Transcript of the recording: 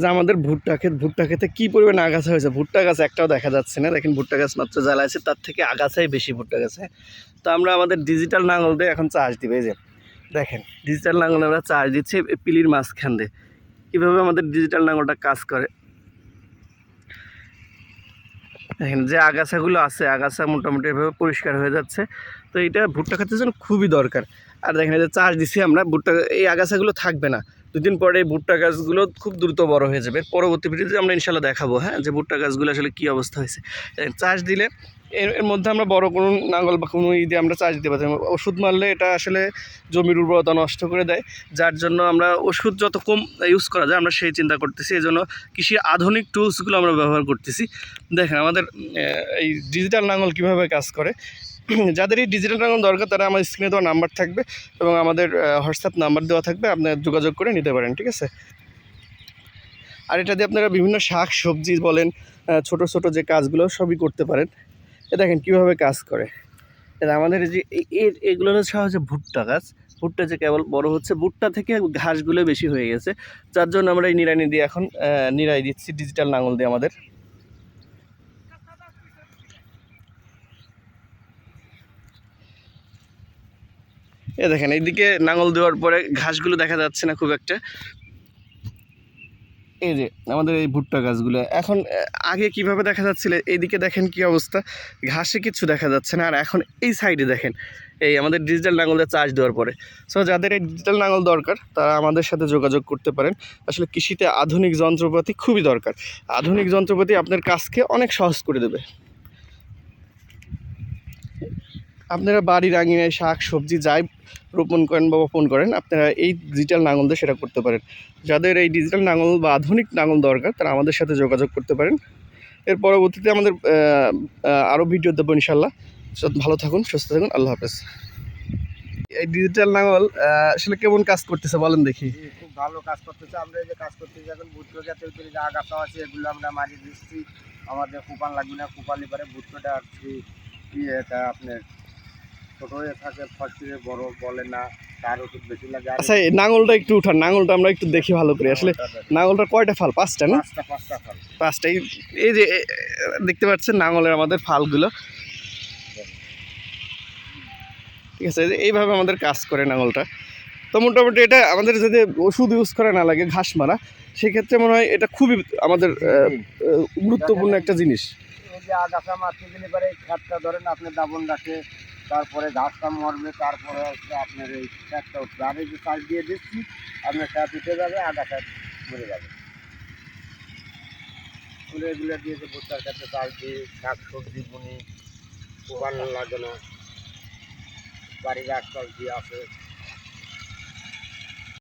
যে আমাদের ভুট্টা ক্ষেত, ভুট্টা ক্ষেতে কী পরিমাণ আগাছা হয়েছে? ভুট্টা গাছ একটাও দেখা যাচ্ছে না। দেখেন, ভুট্টা গাছ মাত্র জ্বালাইছে, তার থেকে আগাছাই বেশি ভুট্টা গাছে। তো আমরা আমাদের ডিজিটাল নাঙল দিয়ে এখন চার্জ দিবে, এই যে। দেখেন ডিজিটাল নাঙল আমরা চার্জ দিচ্ছি পিলির মাঝখান দিয়ে। কীভাবে আমাদের ডিজিটাল নাঙলটা কাজ করে? দেখেন, যে আগাছাগুলো আছে, আগাছা মোটামুটি এভাবে পরিষ্কার হয়ে যাচ্ছে। তো এটা ভুট্টা খাতের জন্য খুবই দরকার। আর দেখেন যে চার্জ দিছি আমরা, ভুট্টা, এই আগাছাগুলো থাকবে না। দুদিন পরে ভুট্টা গাছগুলো খুব দ্রুত বড় হয়ে যাবে। পরবর্তী ভিডিওতে আমরা ইনশাল্লাহ দেখাবো হ্যাঁ যে ভুট্টা গাছগুলো আসলে কী অবস্থা হয়েছে। চাষ দিলে এর এর মধ্যে আমরা বড় কোনো নাঙ্গল বা কোনো ই দিয়ে আমরা চাষ দিতে পারছি না। ওষুধ মারলে এটা আসলে জমির উর্বরতা নষ্ট করে দেয়, যার জন্য আমরা ওষুধ যত কম ইউজ করা যায় আমরা সেই চিন্তা করতেছি। এই জন্য কৃষির আধুনিক টুলসগুলো আমরা ব্যবহার করতেছি। দেখেন আমাদের এই ডিজিটাল নাঙ্গল কীভাবে কাজ করে যাদের এই ডিজিটাল নাঙ্গল দরকার, তারা আমার স্ক্রিনে দেওয়া নাম্বার থাকবে এবং আমাদের হোয়াটসঅ্যাপ নাম্বার দেওয়া থাকবে। আপনারা যোগাযোগ করে নিতে পারেন, ঠিক আছে? আর এটা দিয়ে আপনারা বিভিন্ন শাক, সবজি বলেন ছোট ছোট যে কাজগুলো, সবই করতে পারেন। এ দেখেন কীভাবে কাজ করে। এটা আমাদের যে এগুলো হচ্ছে হচ্ছে ভুট্টা গাছ। ভুট্টা যে কেবল বড় হচ্ছে, ভুট্টা থেকে ঘাসগুলো বেশি হয়ে গেছে। যার জন্য আমরা এই নিড়ানি দিয়ে এখন নিড়াই দিচ্ছি ডিজিটাল নাঙল দিয়ে আমাদের। এ দেখেন, এইদিকে নাঙল দেওয়ার পরে ঘাসগুলো দেখা যাচ্ছে না খুব একটা। এই যে আমাদের এই ভুট্টা গাছগুলো, এখন আগে কীভাবে দেখা যাচ্ছিল? এইদিকে দেখেন কি অবস্থা। ঘাসে কিছু দেখা যাচ্ছে না, আর এখন এই সাইডে দেখেন, এই আমাদের ডিজিটাল নাঙল দিয়ে চার্জ দেওয়ার পরে। সো যাদের এই ডিজিটাল নাঙল দরকার, তারা আমাদের সাথে যোগাযোগ করতে পারেন। আসলে কৃষিতে আধুনিক যন্ত্রপাতি খুবই দরকার। আধুনিক যন্ত্রপাতি আপনার কাজকে অনেক সহজ করে দেবে। আপনারা বাড়ির আঙিনায় শাক, সবজি যাই রোপণ করেন বা বপন করেন, আপনারা এই ডিজিটাল নাঙল দিয়ে সেটা করতে পারেন। যাদের এই ডিজিটাল নাঙল বা আধুনিক নাঙল দরকার, তারা আমাদের সাথে যোগাযোগ করতে পারেন। এর পরবর্তীতে আমাদের আরও ভিডিও দেবো ইনশাল্লাহ ভালো থাকুন, সুস্থ থাকুন, আল্লাহ হাফেজ। এই ডিজিটাল নাঙল আসলে কেমন কাজ করতেছে বলেন দেখি। খুব ভালো কাজ করতেছে। আমরা এই যে কাজ করতেছি, এখন ভুট্টো গাছের ভিতরে যে আগাছা আছে, এগুলো আমরা মারিয়ে দিচ্ছি। আমাদের কুপান লাগবে না কুপালি পরে ভুট্টোটা আর কি আপনার ছোট হয়ে থাকে ফসলে বড় বলে না তার ওষুধ বেশি লাগে। আচ্ছা এই নাঙলটা একটু উঠান নাঙলটা আমরা একটু দেখি ভালো করে। আসলে নাঙলটা কয়টা ফাল? পাঁচটা না? পাঁচটা পাঁচটা ফল। পাঁচটা। এই যে দেখতে পাচ্ছেন নাঙলের আমাদের ফালগুলো। ঠিক আছে এইভাবে আমাদের কাজ করে নাঙলটা। তো মোটামুটি এটা আমাদের যদি ওষুধ ইউজ করা না লাগে ঘাস মারা সেক্ষেত্রে মনে হয় এটা খুবই আমাদের গুরুত্বপূর্ণ একটা জিনিস। আগাছা মারতে গেলে পরে ধরেন আপনি দাবন রাখে তারপরে ঘাসটা মরবে, তারপরে হচ্ছে আপনার এই একটা উঠবে আমি যে কাজ দিয়ে দিচ্ছি, আপনার ট্যাপ উঠে যাবে আগাছা মরে যাবে। ফুলে এগুলো দিয়ে যে ভুট্টার কাছে চাল দিয়ে, শাক, সবজি বুনি ভালো লাগে না। বাড়ির আশপাশ দিয়ে আছে।